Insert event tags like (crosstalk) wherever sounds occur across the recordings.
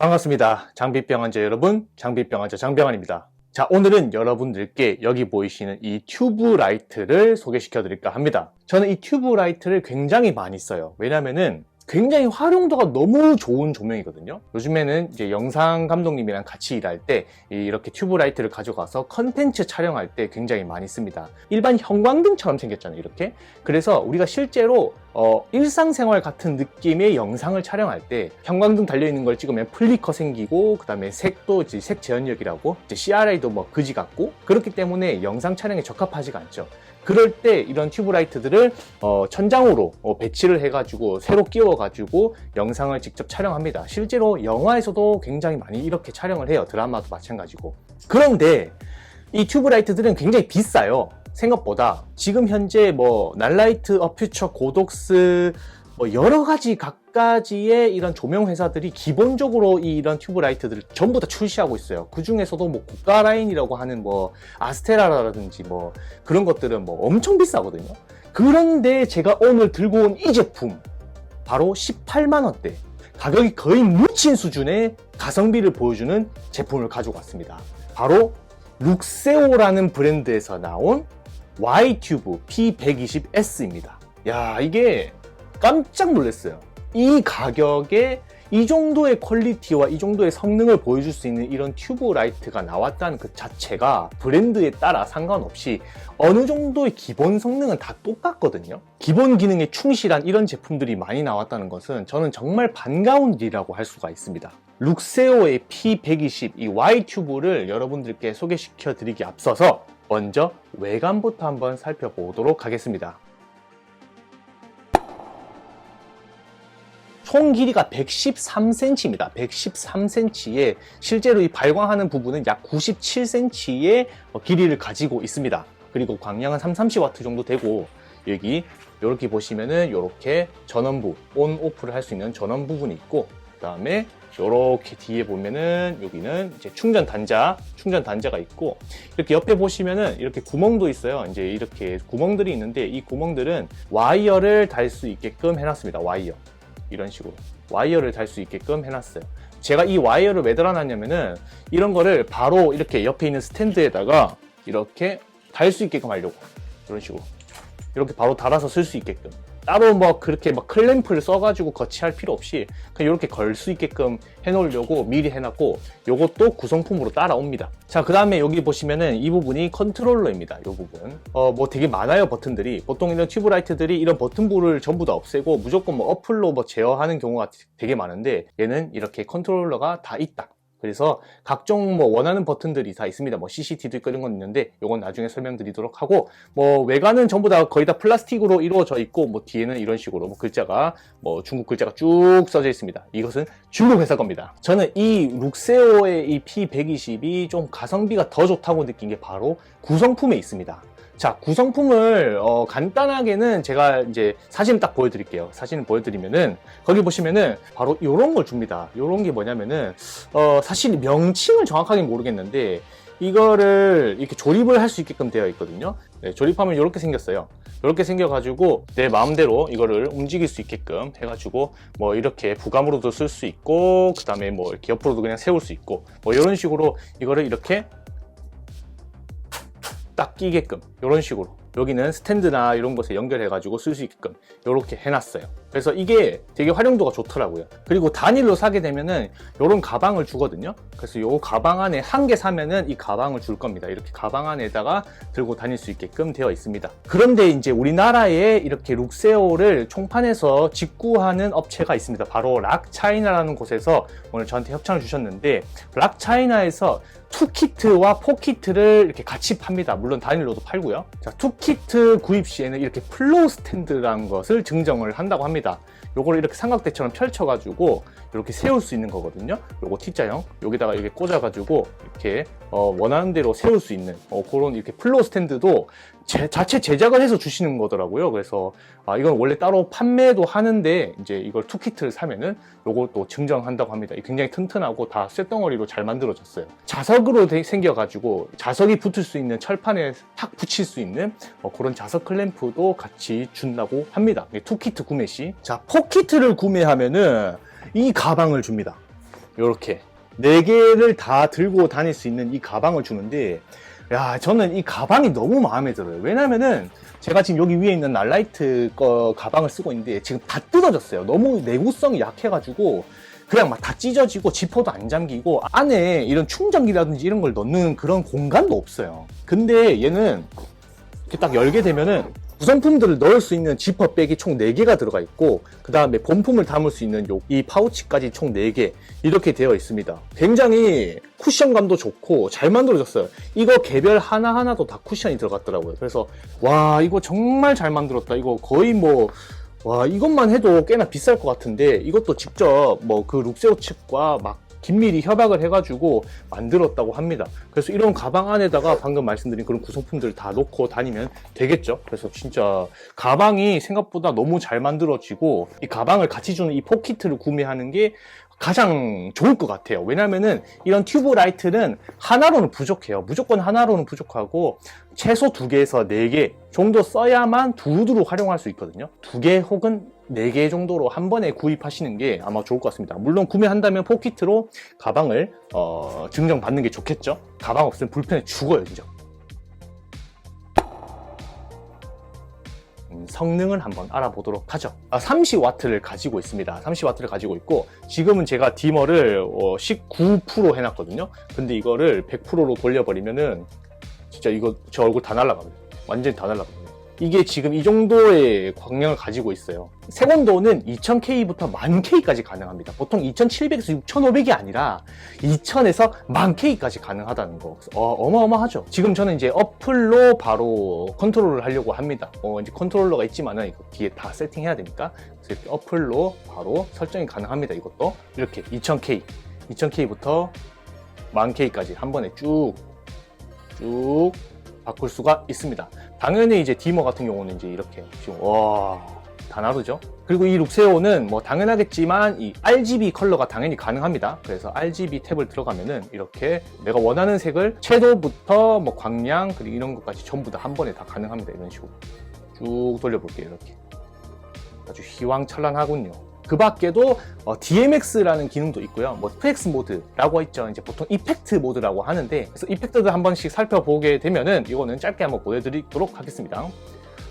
반갑습니다. 장비병 환자 여러분, 장비병 환자 장병환입니다. 자, 오늘은 여러분들께 여기 보이시는 이 튜브 라이트를 소개시켜 드릴까 합니다. 저는 이 튜브 라이트를 굉장히 많이 써요. 왜냐면은 굉장히 활용도가 너무 좋은 조명이거든요. 요즘에는 이제 영상 감독님이랑 같이 일할 때 이렇게 튜브 라이트를 가져가서 컨텐츠 촬영할 때 굉장히 많이 씁니다. 일반 형광등처럼 생겼잖아요, 이렇게. 그래서 우리가 실제로 어, 일상생활 같은 느낌의 영상을 촬영할 때 형광등 달려있는 걸 찍으면 플리커 생기고 그 다음에 색도 이제 색 재현력이라고 이제 CRI도 뭐 그지 같고 그렇기 때문에 영상 촬영에 적합하지가 않죠. 그럴 때 이런 튜브라이트들을 어, 천장으로 어, 배치를 해가지고 새로 끼워가지고 영상을 직접 촬영합니다. 실제로 영화에서도 굉장히 많이 이렇게 촬영을 해요. 드라마도 마찬가지고. 그런데 이 튜브라이트들은 굉장히 비싸요. 생각보다 지금 현재 뭐 날라이트, 어퓨처, 고독스 뭐 여러 가지 각가지의 이런 조명 회사들이 기본적으로 이런 튜브 라이트들을 전부 다 출시하고 있어요. 그 중에서도 뭐 고가 라인이라고 하는 뭐 아스테라라든지 뭐 그런 것들은 뭐 엄청 비싸거든요. 그런데 제가 오늘 들고 온 이 제품 바로 18만 원대 가격이 거의 묻힌 수준의 가성비를 보여주는 제품을 가지고 왔습니다. 바로 룩세오라는 브랜드에서 나온 Y튜브 P120S입니다. 야, 이게 깜짝 놀랐어요. 이 가격에 이 정도의 퀄리티와 이 정도의 성능을 보여줄 수 있는 이런 튜브 라이트가 나왔다는 그 자체가 브랜드에 따라 상관없이 어느 정도의 기본 성능은 다 똑같거든요. 기본 기능에 충실한 이런 제품들이 많이 나왔다는 것은 저는 정말 반가운 일이라고 할 수가 있습니다. 룩세오의 P120 이 Y 튜브를 여러분들께 소개시켜 드리기 앞서서 먼저 외관부터 한번 살펴보도록 하겠습니다. 총 길이가 113cm입니다. 113cm에 실제로 이 발광하는 부분은 약 97cm의 길이를 가지고 있습니다. 그리고 광량은 3, 30W 정도 되고 여기 이렇게 보시면은 이렇게 전원부 온 오프를 할 수 있는 전원 부분이 있고 그 다음에 이렇게 뒤에 보면은 여기는 이제 충전 단자, 충전 단자가 있고 이렇게 옆에 보시면은 이렇게 구멍도 있어요. 이제 이렇게 구멍들이 있는데 이 구멍들은 와이어를 달 수 있게끔 해놨습니다. 와이어. 이런 식으로 와이어를 달 수 있게끔 해놨어요. 제가 이 와이어를 왜 달아놨냐면은 이런 거를 바로 이렇게 옆에 있는 스탠드에다가 이렇게 달 수 있게끔 하려고. 이런 식으로. 이렇게 바로 달아서 쓸 수 있게끔 따로 뭐 그렇게 막 클램프를 써가지고 거치할 필요 없이 그냥 이렇게 걸 수 있게끔 해놓으려고 미리 해놨고 요것도 구성품으로 따라옵니다. 자, 그 다음에 여기 보시면은 이 부분이 컨트롤러입니다. 이 부분. 어, 뭐 되게 많아요, 버튼들이. 보통 이런 튜브라이트들이 이런 버튼부를 전부 다 없애고 무조건 뭐 어플로 뭐 제어하는 경우가 되게 많은데 얘는 이렇게 컨트롤러가 다 있다. 그래서 각종 뭐 원하는 버튼들이 다 있습니다. 뭐 CCT도 있고 이런 건 있는데 이건 나중에 설명드리도록 하고 뭐 외관은 전부 다 거의 다 플라스틱으로 이루어져 있고 뭐 뒤에는 이런 식으로 뭐 글자가 뭐 중국 글자가 쭉 써져 있습니다. 이것은 중국 회사 겁니다. 저는 이 룩세오의 이 P120이 좀 가성비가 더 좋다고 느낀 게 바로 구성품에 있습니다. 자, 구성품을 어, 간단하게는 제가 이제 사진 딱 보여드릴게요. 사진을 보여드리면은 거기 보시면은 바로 이런 걸 줍니다. 이런 게 뭐냐면은 어, 사실 명칭을 정확하게 모르겠는데 이거를 이렇게 조립을 할 수 있게끔 되어 있거든요. 네, 조립하면 이렇게 생겼어요. 이렇게 생겨가지고 내 마음대로 이거를 움직일 수 있게끔 해가지고 뭐 이렇게 부감으로도 쓸 수 있고 그 다음에 뭐 이렇게 옆으로도 그냥 세울 수 있고 뭐 이런 식으로 이거를 이렇게 딱 끼게끔 이런 식으로. 여기는 스탠드나 이런 것에 연결해 가지고 쓸 수 있게끔 이렇게 해놨어요 그래서 이게 되게 활용도가 좋더라고요 그리고 단일로 사게 되면은 이런 가방을 주거든요 그래서 이 가방 안에 한 개 사면은 이 가방을 줄 겁니다 이렇게 가방 안에다가 들고 다닐 수 있게끔 되어 있습니다 그런데 이제 우리나라에 이렇게 룩세오를 총판에서 직구하는 업체가 있습니다 바로 락차이나라는 곳에서 오늘 저한테 협찬을 주셨는데 락차이나에서 투키트와 포키트를 이렇게 같이 팝니다. 물론 단일로도 팔고요. 자, 투키트 구입 시에는 이렇게 플로우 스탠드라는 것을 증정을 한다고 합니다. 요거를 이렇게 삼각대처럼 펼쳐가지고 이렇게 세울 수 있는 거거든요. 요거 T자형 여기다가 이렇게 꽂아가지고 이렇게 어, 원하는 대로 세울 수 있는 어, 그런 이렇게 플로우 스탠드도 제, 자체 제작을 해서 주시는 거더라고요. 그래서 아, 이건 원래 따로 판매도 하는데 이제 이걸 투키트를 사면은 요것도 증정한다고 합니다. 굉장히 튼튼하고 다 쇳덩어리로 잘 만들어졌어요. 자석으로 되- 생겨가지고 자석이 붙을 수 있는 철판에 탁 붙일 수 있는 어, 그런 자석 클램프도 같이 준다고 합니다. 투키트 구매 시. 자, 포키트를 구매하면은 이 가방을 줍니다. 이렇게 네 개를 다 들고 다닐 수 있는 이 가방을 주는데 야 저는 이 가방이 너무 마음에 들어요. 왜냐면은 제가 지금 여기 위에 있는 날라이트 거 가방을 쓰고 있는데 지금 다 뜯어졌어요. 너무 내구성이 약해가지고 그냥 막 다 찢어지고 지퍼도 안 잠기고 안에 이런 충전기라든지 이런 걸 넣는 그런 공간도 없어요. 근데 얘는 이렇게 딱 열게 되면은 구성품들을 넣을 수 있는 지퍼백이 총 4개가 들어가 있고 그 다음에 본품을 담을 수 있는 요, 이 파우치까지 총 4개 이렇게 되어 있습니다. 굉장히 쿠션감도 좋고 잘 만들어졌어요. 이거 개별 하나하나도 다 쿠션이 들어갔더라고요. 그래서 와 이거 정말 잘 만들었다. 이거 거의 뭐 와 이것만 해도 꽤나 비쌀 것 같은데 이것도 직접 뭐 그 룩세오 측과 막 긴밀히 협약을 해가지고 만들었다고 합니다. 그래서 이런 가방 안에다가 방금 말씀드린 그런 구성품들을 다 놓고 다니면 되겠죠. 그래서 진짜 가방이 생각보다 너무 잘 만들어지고 이 가방을 같이 주는 이 포키트를 구매하는 게 가장 좋을 것 같아요. 왜냐면은 이런 튜브 라이트는 하나로는 부족해요. 무조건 하나로는 부족하고 최소 두 개에서 네 개 정도 써야만 두루두루 활용할 수 있거든요. 두 개 혹은 네개 정도로 한 번에 구입하시는 게 아마 좋을 것 같습니다. 물론 구매한다면 포키트로 가방을 어, 증정받는 게 좋겠죠. 가방 없으면 불편해 죽어요, 진짜. 음, 성능을 한번 알아보도록 하죠. 아, 30W를 가지고 있습니다. 30W를 가지고 있고 지금은 제가 디머를 어, 19% 해놨거든요. 근데 이거를 100%로 돌려버리면은 진짜 이거 제 얼굴 다 날라가거든요. 완전히 다 날라가거든요. 이게 지금 이 정도의 광량을 가지고 있어요. 색온도는 2000K부터 1000K까지 가능합니다. 보통 2700에서 6500이 아니라 2000에서 1000K까지 가능하다는 거. 어, 마어마하죠 지금 저는 이제 어플로 바로 컨트롤을 하려고 합니다. 어, 이제 컨트롤러가 있지만은 이거 뒤에 다 세팅해야 되니까. 그래서 이렇게 어플로 바로 설정이 가능합니다. 이것도. 이렇게 2000K. 2000K부터 1000K까지 한 번에 쭉, 쭉 바꿀 수가 있습니다. 당연히 이제 디머 같은 경우는 이제 이렇게 지금 와, 다 나르죠? 그리고 이 룩세오는 뭐 당연하겠지만 이 RGB 컬러가 당연히 가능합니다. 그래서 RGB 탭을 들어가면은 이렇게 내가 원하는 색을 채도부터 뭐 광량 그리고 이런 것까지 전부 다 한 번에 다 가능합니다. 이런 식으로 쭉 돌려볼게요. 이렇게 아주 희왕찬란하군요. 그 밖에도 어, DMX라는 기능도 있고요. 뭐 FX 모드라고 있죠. 이제 보통 이펙트 모드라고 하는데 그래서 이펙트를 한 번씩 살펴보게 되면은 이거는 짧게 한번 보여드리도록 하겠습니다.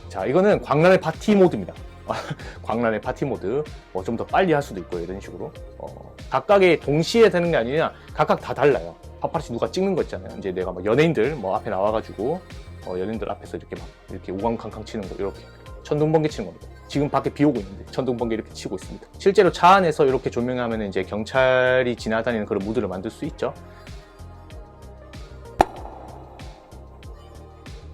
자, 이거는 광란의 파티 모드입니다. (laughs) 광란의 파티 모드 뭐 좀 더 빨리 할 수도 있고요. 이런 식으로 어, 각각의 동시에 되는 게 아니라 각각 다 달라요. 파파라치 누가 찍는 거 있잖아요. 이제 내가 뭐 연예인들 뭐 앞에 나와가지고 어, 연예인들 앞에서 이렇게 막 이렇게 우왕캉캉 치는 거 이렇게 천둥번개 치는 겁니다. 지금 밖에 비 오고 있는데 천둥번개 이렇게 치고 있습니다. 실제로 차 안에서 이렇게 조명하면 이제 경찰이 지나다니는 그런 무드를 만들 수 있죠.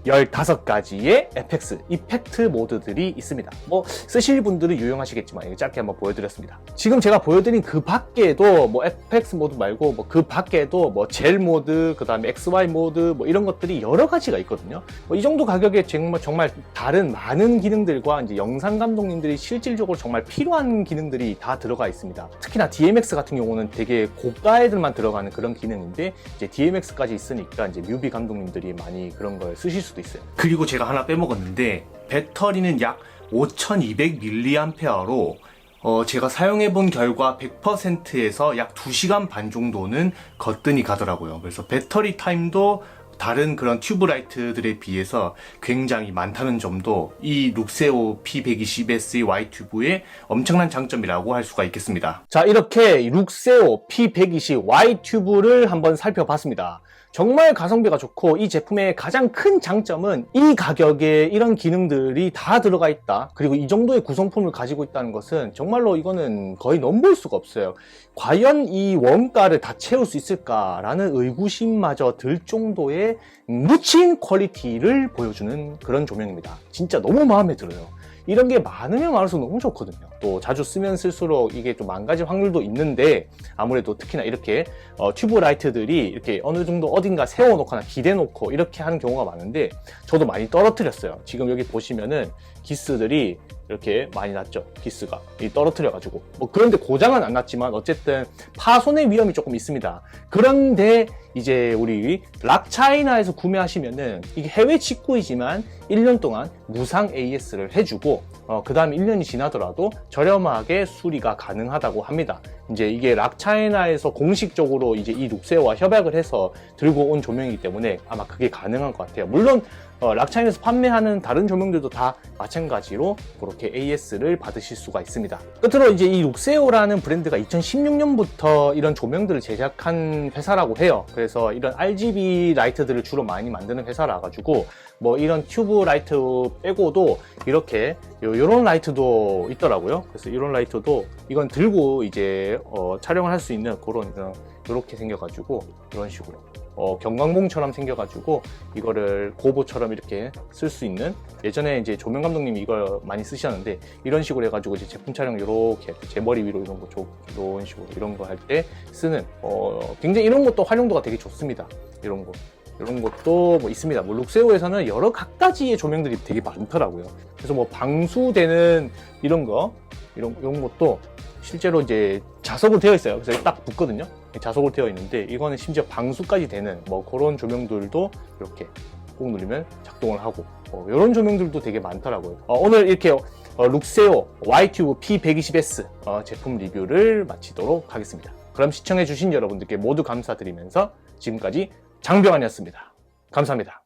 15가지의 FX, 이펙트 모드들이 있습니다. 뭐 쓰실 분들은 유용하시겠지만 짧게 한번 보여드렸습니다. 지금 제가 보여드린 그 밖에도 뭐 FX 모드 말고 뭐 그 밖에도 뭐 젤 모드, 그 다음에 XY 모드 뭐 이런 것들이 여러 가지가 있거든요. 뭐 이 정도 가격에 정말 정말 다른 많은 기능들과 이제 영상 감독님들이 실질적으로 정말 필요한 기능들이 다 들어가 있습니다. 특히나 DMX 같은 경우는 되게 고가 애들만 들어가는 그런 기능인데 이제 DMX까지 있으니까 이제 뮤비 감독님들이 많이 그런 걸 쓰실 수도 있어요. 그리고 제가 하나 빼먹었는데 배터리는 약 5200mAh로 어, 제가 사용해 본 결과 100%에서 약 2시간 반 정도는 거뜬히 가더라고요. 그래서 배터리 타임도 다른 그런 튜브라이트들에 비해서 굉장히 많다는 점도 이 룩세오 P120S Y 튜브의 엄청난 장점이라고 할 수가 있겠습니다. 자, 이렇게 룩세오 P120 Y 튜브를 한번 살펴봤습니다. 정말 가성비가 좋고 이 제품의 가장 큰 장점은 이 가격에 이런 기능들이 다 들어가 있다. 그리고 이 정도의 구성품을 가지고 있다는 것은 정말로 이거는 거의 넘볼 수가 없어요. 과연 이 원가를 다 채울 수 있을까라는 의구심마저 들 정도의 묻힌 퀄리티를 보여주는 그런 조명입니다. 진짜 너무 마음에 들어요. 이런 게 많으면 많을수록 너무 좋거든요. 또 자주 쓰면 쓸수록 이게 좀 망가질 확률도 있는데 아무래도 특히나 이렇게 어, 튜브 라이트들이 이렇게 어느 정도 어딘가 세워놓거나 기대놓고 이렇게 하는 경우가 많은데 저도 많이 떨어뜨렸어요. 지금 여기 보시면은 기스들이 이렇게 많이 났죠. 기스가. 이 떨어뜨려가지고. 뭐 그런데 고장은 안 났지만 어쨌든 파손의 위험이 조금 있습니다. 그런데 이제 우리 락차이나에서 구매하시면은 이게 해외 직구이지만 1년 동안 무상 AS를 해주고 어, 그 다음에 1년이 지나더라도 저렴하게 수리가 가능하다고 합니다. 이제 이게 락차이나에서 공식적으로 이제 이 룩세오와 협약을 해서 들고 온 조명이기 때문에 아마 그게 가능한 것 같아요. 물론 어, 락차이나에서 판매하는 다른 조명들도 다 마찬가지로 그렇게 AS를 받으실 수가 있습니다. 끝으로 이제 이 룩세오라는 브랜드가 2016년부터 이런 조명들을 제작한 회사라고 해요. 그래서 이런 RGB 라이트들을 주로 많이 만드는 회사라 가지고 뭐 이런 튜브 라이트 빼고도 이렇게 요, 요런 라이트도 있더라고요. 그래서 이런 라이트도 이건 들고 이제 어, 촬영을 할 수 있는 그런 이렇게 생겨가지고 이런 식으로 어, 경광봉처럼 생겨가지고 이거를 고보처럼 이렇게 쓸 수 있는 예전에 이제 조명 감독님이 이걸 많이 쓰셨는데 이런 식으로 해가지고 이제 제품 촬영 이렇게 제 머리 위로 이런 거 조- 이런 식으로 이런 거 할 때 쓰는 어, 굉장히 이런 것도 활용도가 되게 좋습니다. 이런 거. 이런 것도 뭐 있습니다. 뭐 룩세오에서는 여러 각가지의 조명들이 되게 많더라고요. 그래서 뭐 방수되는 이런 거, 이런, 이런 것도 실제로 이제 자석으로 되어 있어요. 그래서 딱 붙거든요. 자석으로 되어 있는데 이거는 심지어 방수까지 되는 뭐 그런 조명들도 이렇게 꾹 누르면 작동을 하고 어, 이런 조명들도 되게 많더라고요. 어, 오늘 이렇게 어, 룩세오 Y튜브 P120S 어, 제품 리뷰를 마치도록 하겠습니다. 그럼 시청해주신 여러분들께 모두 감사드리면서 지금까지 장병환이었습니다. 감사합니다.